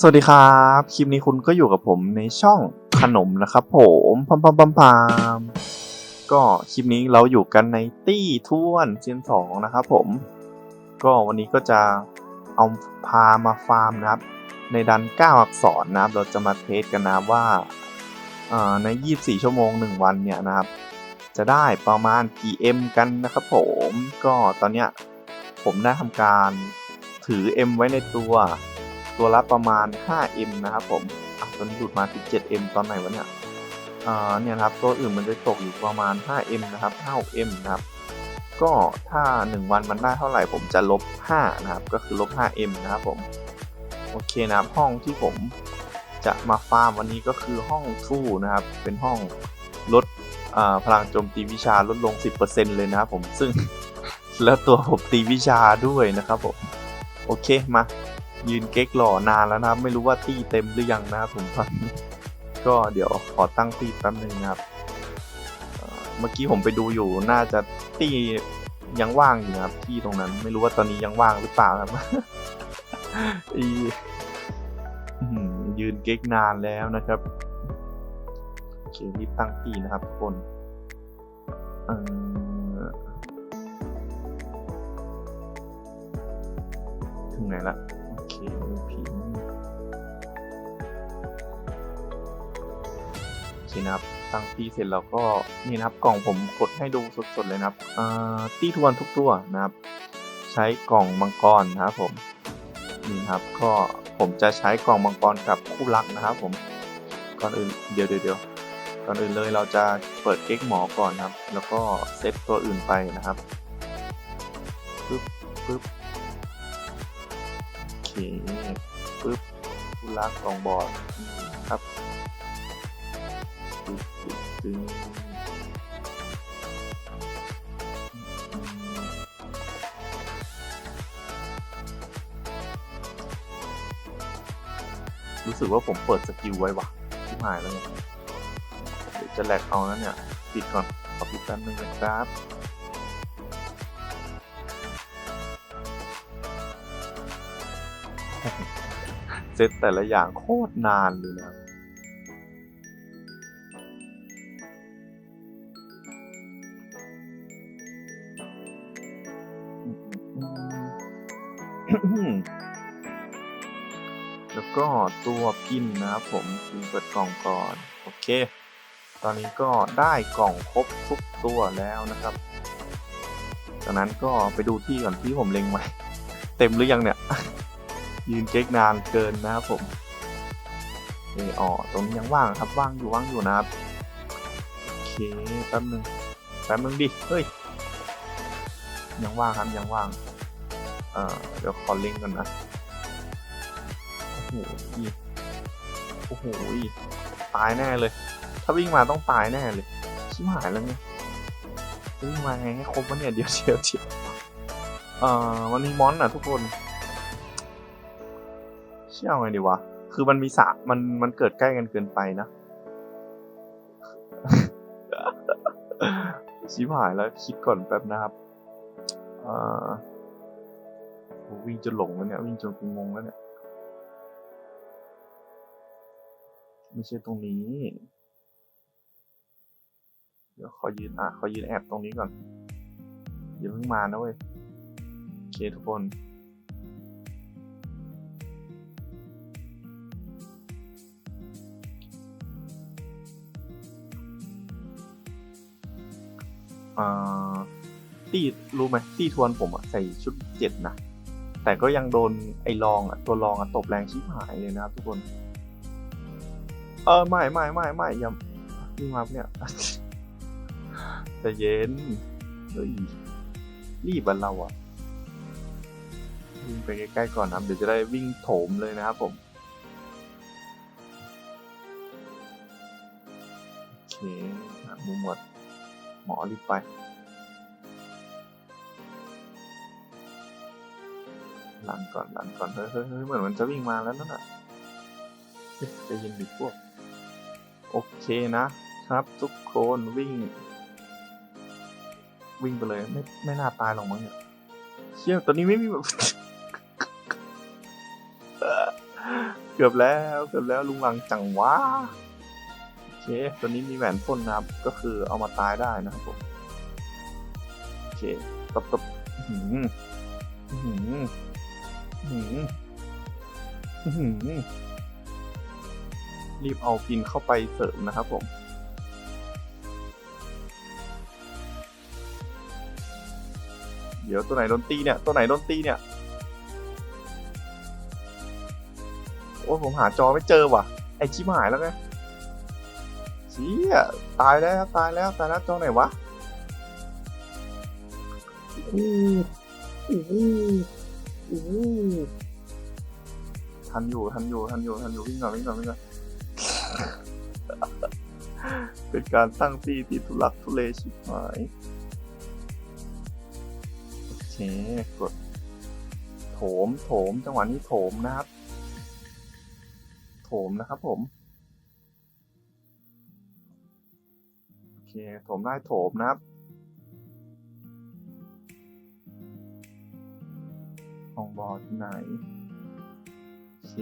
สวัสดีครับ คลิปนี้คุณก็อยู่กับผมในช่องขนมนะครับผมพัมพัมพัมพามก็คลิปนี้เราอยู่กันในตี้ท้วนเซียนสองนะครับผม ก็วันนี้ก็จะเอาพามาฟาร์มนะครับ ในดัน9อักษรนะครับ เราจะมาเทสกันนะว่าเอ่อใน 24 ชั่วโมง 1 วันเนี่ยนะครับ จะได้ประมาณกี่ M กันนะครับผม ก็ตอนเนี้ยผมได้ทำการถือ M ไว้ในตัว ตัวละประมาณ 5M นะครับผมอะตอนนี้หลุดมา 17M ตอนไหนวะเนี่ยอ่าเนี่ยครับตัวอื่นมันจะตกอยู่ประมาณ 5M นะครับ 5M นะครับ ก็ถ้า 1 วันมันได้เท่าไหร่ผมจะลบ 5 นะครับ ก็คือลบ 5M นะครับผม โอเคนะครับห้องที่ผมจะมาฟาร์มวันนี้ก็คือห้องทู่นะครับ เป็นห้องลดพลังโจมตีวิชาลดลง 10%เลยนะครับผม ซึ่งแล้วตัวผมตีวิชาด้วยนะครับผม โอเคมา ยืนเก๊กหล่อนานแล้วนะครับ ไม่รู้ว่าตี้เต็มหรือยังนะครับผมตอนก็เดี๋ยวขอตั้งตี้แป๊บนึงนะครับ เมื่อกี้ผมไปดูอยู่น่าจะตี้ยังว่างอยู่นะครับ ที่ตรงนั้น ไม่รู้ว่าตอนนี้ยังว่างหรือเปล่าครับอียืนเก๊กนานแล้วนะครับโอเครีบตั้งตี้นะครับทุกคนถึงไหนละ เคนะครับตั้งตีเสร็จแล้วก็นี่นะครับกล่องผมกดให้ดูสดๆเลยนะครับอ่าตีทวนทุกตัวนะครับ ใช้กล่องมังกรนะครับผมนี่ครับก็ผมจะใช้กล่องมังกรกับคู่รักนะครับผมก่อนอื่นเดี๋ยวเดี๋ยวก่อนอื่นเลยเราจะเปิดเก๊กหมอก่อนนะครับ แล้วก็เซตตัวอื่นไปนะครับปึ๊บปึ๊บโอเคปึ๊บผู้รักสองบอร์ดครับ รู้สึกว่าผมเปิดสกิลไว้วะที่หายแล้วเนี่ยเดี๋ยวจะแหลกเอาแล้วเนี่ย ปิดก่อนขอปิดแป๊บนึงนะครับเซตแต่ละอย่างโคตรนานเลยนะ ก็ตัวพินนะครับผมพินเปิดกล่องก่อน โอเค ตอนนี้ก็ได้กล่องครบทุกตัวแล้วนะครับ จากนั้นก็ไปดูที่ก่อนที่ผมเล็งไว้เต็มหรือยังเนี่ย ยืนเก๊กนานเกินนะครับผมเอออ๋อตรงนี้ยังว่างครับว่างอยู่ว่างอยู่นะครับ โอเคแป๊บนึงแป๊บนึงดิ เฮ้ย ยังว่างครับยังว่าง เอ่อ เดี๋ยวขอลิงก์ก่อนนะ หอีโอ้โหตายแน่เลย ถ้าวิ่งมาต้องตายแน่เลยชิบหายแล้วเนี่ยวิ่งมาไงให้ครบวะเนี่ยเดี๋ยวเดี๋ยวเดี๋ยวเอ่อมันมีมอนอะทุกคนเชื่อเอาไงดีวะคือมันมีสะมันมันเกิดใกล้กันเกินไปนะชิบหายแล้วคิดก่อนแป๊บนะครับอ่อโหวิ่งจนหลงแล้วเนี่ย วิ่งจนงงแล้วเนี่ย ไม่ใช่ตรงนี้ เดี๋ยวขอยืนอะขอยืนแอบตรงนี้ก่อนอย่าเพิ่งมานะเว้ยโอเคทุกคนอ่าตี้รู้ไหมตี้ทวนผมอะใส่ชุดเจ็ดนะ แต่ก็ยังโดนไอ้รองอะตัวรองอะตบแรงชิบหายเลยนะครับทุกคน เออไม่ไม่ไม่ไม่อย่าวิ่งมาเนี่ยแต่เย็นเฮ้ยรีบอะเราอะวิ่งไปใกล้ๆก่อนนะเดี๋ยวจะได้วิ่งโถมเลยนะครับผมโอเคมุมหมดหมอรีบไปหลังก่อนหลังก่อนเฮ้ยเฮ้ยเหมือนมันจะวิ่งมาแล้วนั่นน่ะเยใจะยินดิพวก โอเคนะครับ ทุกคนวิ่ง วิ่งไปเลยไม่ไม่น่าตายหรอกมั้งเนี่ยเชี่ยตัวนี้ไม่มีแบบเกือบแล้วเกือบแล้วลุงลังจังวะโอเคตัวนี้มีแหวนพ่นนะครับ ก็คือเอามาตายได้นะครับผมโอเคตบตบหืมหืมหืมหือ รีบเอาพินเข้าไปเสริมนะครับผมเดี๋ยวตัวไหนโดนตีเนี่ยตัวไหนโดนตีเนี่ยโอ้ผมหาจอไม่เจอว่ะ ไอชิบหายแล้วไงเชี่ยตายแล้วตายแล้วตายแล้วจอไหนวะโอ้โหโอ้โหโอ้ทันอยู่ทันอยู่ทันอยู่ทันอยู่วิ่งก่อนวิ่งก่อนวิ่งก่อน เป็นการตั้งตีที่ทุลักทุเลชิบหายโอเคกดโถมโถมจังหวะนี้โถมนะครับ โถมนะครับผมโอเคโถมได้โถมนะครับห้องบอลที่ไหนโอเค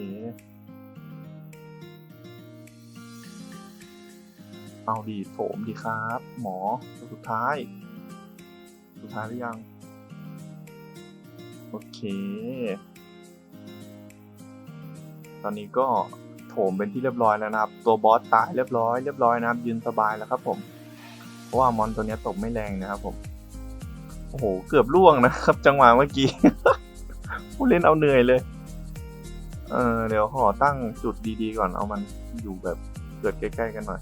เอาดีโถมดีครับ หมอตัวสุดท้าย สุดท้ายหรือยัง โอเค ตอนนี้ก็โถมเป็นที่เรียบร้อยแล้วนะครับ ตัวบอสตายเรียบร้อยเรียบร้อยนะครับ ยืนสบายแล้วครับผม เพราะว่ามอนตัวนี้ตกไม่แรงนะครับผม โอ้โห เกือบล่วงนะครับ จังหวะเมื่อกี้ ผู้เล่นเอาเหนื่อยเลยเออเดี๋ยวขอตั้งจุดดีๆก่อนเอามันอยู่แบบเกิดใกล้ ๆ กันหน่อย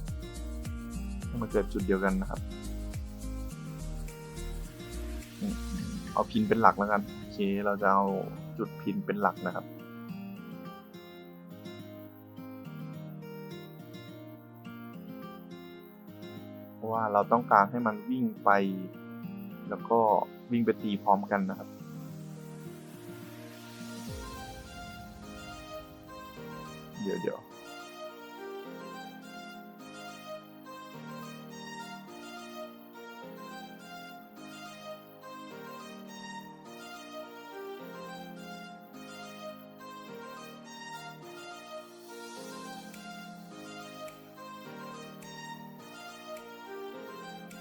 มันเกิดจุดเดียวกันนะครับเอาพินเป็นหลักแล้วกันโอเคเราจะเอาจุดพินเป็นหลักนะครับเพราะว่าเราต้องการให้มันวิ่งไป แล้วก็วิ่งไปตีพร้อมกันนะครับเดี๋ยวเดี๋ยว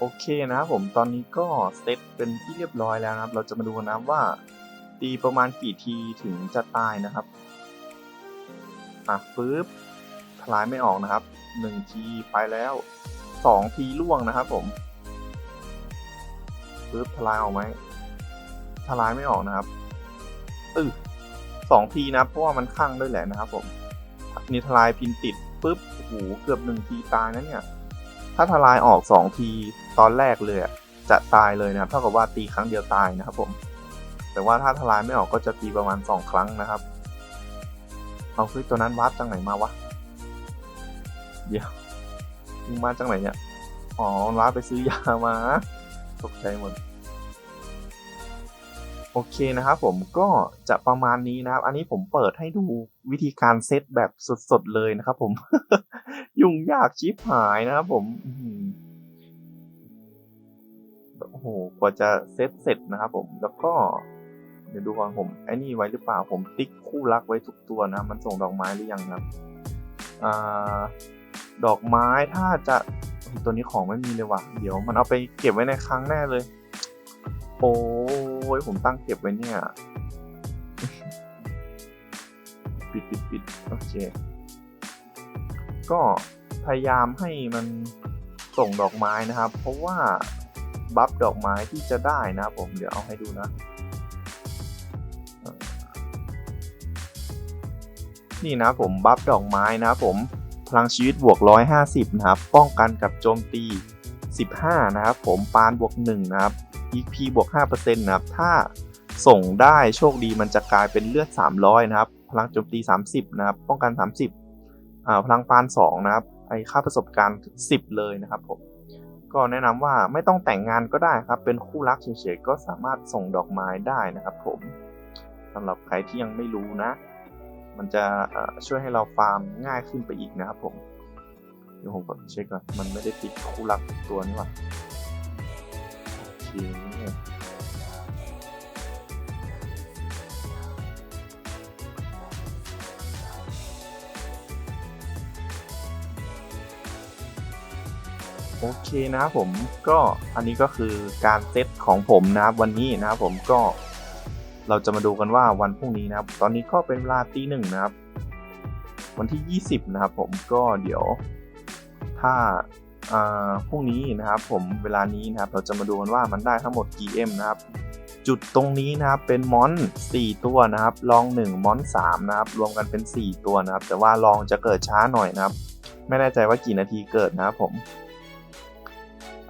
โอเคนะครับผมตอนนี้ก็เซตเป็นที่เรียบร้อยแล้วนะครับ เราจะมาดูนะว่าตีประมาณกี่ทีถึงจะตายนะครับอะปึ๊บทลายไม่ออกนะครับหนึ่งทีไปแล้วสองทีล่วงนะครับผมปึ๊บทลายออกไหมทลายไม่ออกนะครับอือสองทีนะเพราะว่ามันข้างด้วยแหละนะครับผมนี่ทลายพินติดปึ๊บโอ้โหเกือบหนึ่งทีตายนะเนี่ย ถ้าทลายออกสองทีตอนแรกเลยจะตายเลยนะครับ เท่ากับว่าตีครั้งเดียวตายนะครับผม แต่ว่าถ้าทลายไม่ออกก็จะตีประมาณสองครั้งนะครับ เอาคือตัวนั้นวัดจากไหนมาวะ เดี๋ยวมึงมาจากไหนเนี่ย อ๋อวาดไปซื้อยามา ตกใจหมด โอเคนะครับผมก็จะประมาณนี้นะครับ อันนี้ผมเปิดให้ดูวิธีการเซตแบบสดๆเลยนะครับผม ยุ่งยากชิบหายนะครับผมโอ้โหกว่าจะเซตเสร็จนะครับผมแล้วก็ เดี๋ยวดูก่อนผมไอ้นี่ไว้หรือเปล่าผมติ๊กคู่รักไว้ทุกตัวนะ มันส่งดอกไม้หรือยังครับอ่าดอกไม้ถ้าจะตัวนี้ของไม่มีเลยว่ะเดี๋ยวมันเอาไปเก็บไว้ในครั้งแน่เลย โอ้ยผมตั้งเก็บไว้เนี่ย ปิดปิดปิดโอเค ก็พยายามให้มันส่งดอกไม้นะครับ เพราะว่าบัฟดอกไม้ที่จะได้นะผมเดี๋ยวเอาให้ดูนะ นี่นะผมบัฟดอกไม้นะผมพลังชีวิตบวก 150 นะครับ ป้องกันกับโจมตี 15 นะครับ ผมปานบวก1นะครับ EP บวก5%นะครับ ถ้าส่งได้โชคดีมันจะกลายเป็นเลือด 300 นะครับ พลังโจมตี 30 นะครับ ป้องกัน 30อ่าพลังปาน 2 นะครับ ไอค่าประสบการณ์ 10 เลยนะครับผม ก็แนะนำว่าไม่ต้องแต่งงานก็ได้ครับ เป็นคู่รักเฉยๆก็สามารถส่งดอกไม้ได้นะครับ ผมสำหรับใครที่ยังไม่รู้นะ มันจะช่วยให้เราฟาร์มง่ายขึ้นไปอีกนะครับผม เดี๋ยวผมกดเช็คก่อน มันไม่ได้ติดคู่รักตัวนี่หว่าโอเคโอเคนะผมก็อันนี้ก็คือการเซตของผมนะครับวันนี้นะครับผมก็เราจะมาดูกันว่าวันพรุ่งนี้นะครับ ตอนนี้ก็เป็นเวลาตีหนึ่งนะครับ วันที่ 20 นะครับผมก็เดี๋ยว ถ้าพรุ่งนี้นะครับผมเวลานี้นะครับเราจะมาดูกันว่ามันได้ทั้งหมดกี่เอ็มนะครับจุดตรงนี้นะครับเป็นมอน 4 ตัวนะครับลอง 1 มอน 3 นะครับ รวมกันเป็น 4 ตัวนะครับ แต่ว่าลองจะเกิดช้าหน่อยนะครับ ไม่แน่ใจว่ากี่นาทีเกิดนะครับผม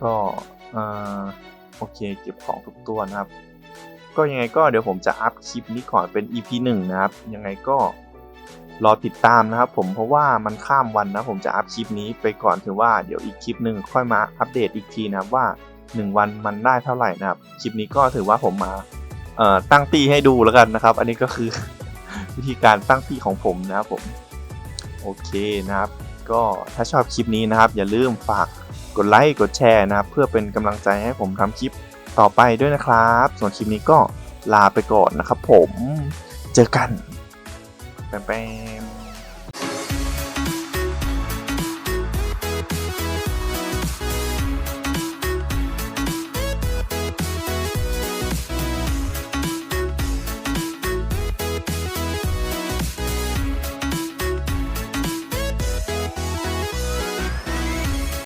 ก็โอเคเก็บของทุกตัวนะครับ ก็ยังไงก็เดี๋ยวผมจะอัพคลิปนี้ก่อนเป็น EP 1 นะครับ ยังไงก็ รอติดตามนะครับผมเพราะว่ามันข้ามวันนะผมจะอัพคลิปนี้ไปก่อนถือว่าเดี๋ยวอีกคลิปหนึ่งค่อยมาอัปเดตอีกทีนะครับว่า 1 วันมันได้เท่าไหร่นะครับคลิปนี้ก็ถือว่าผมมาตั้งตีให้ดูแล้วกันนะครับ อันนี้ก็คือ วิธีการตั้งตีของผมนะครับผมโอเคนะครับ ก็ถ้าชอบคลิปนี้นะครับ อย่าลืมฝากกดไลค์กดแชร์นะครับ เพื่อเป็นกำลังใจให้ผมทำคลิปต่อไปด้วยนะครับ ส่วนคลิปนี้ก็ลาไปก่อนนะครับผมเจอกัน แปม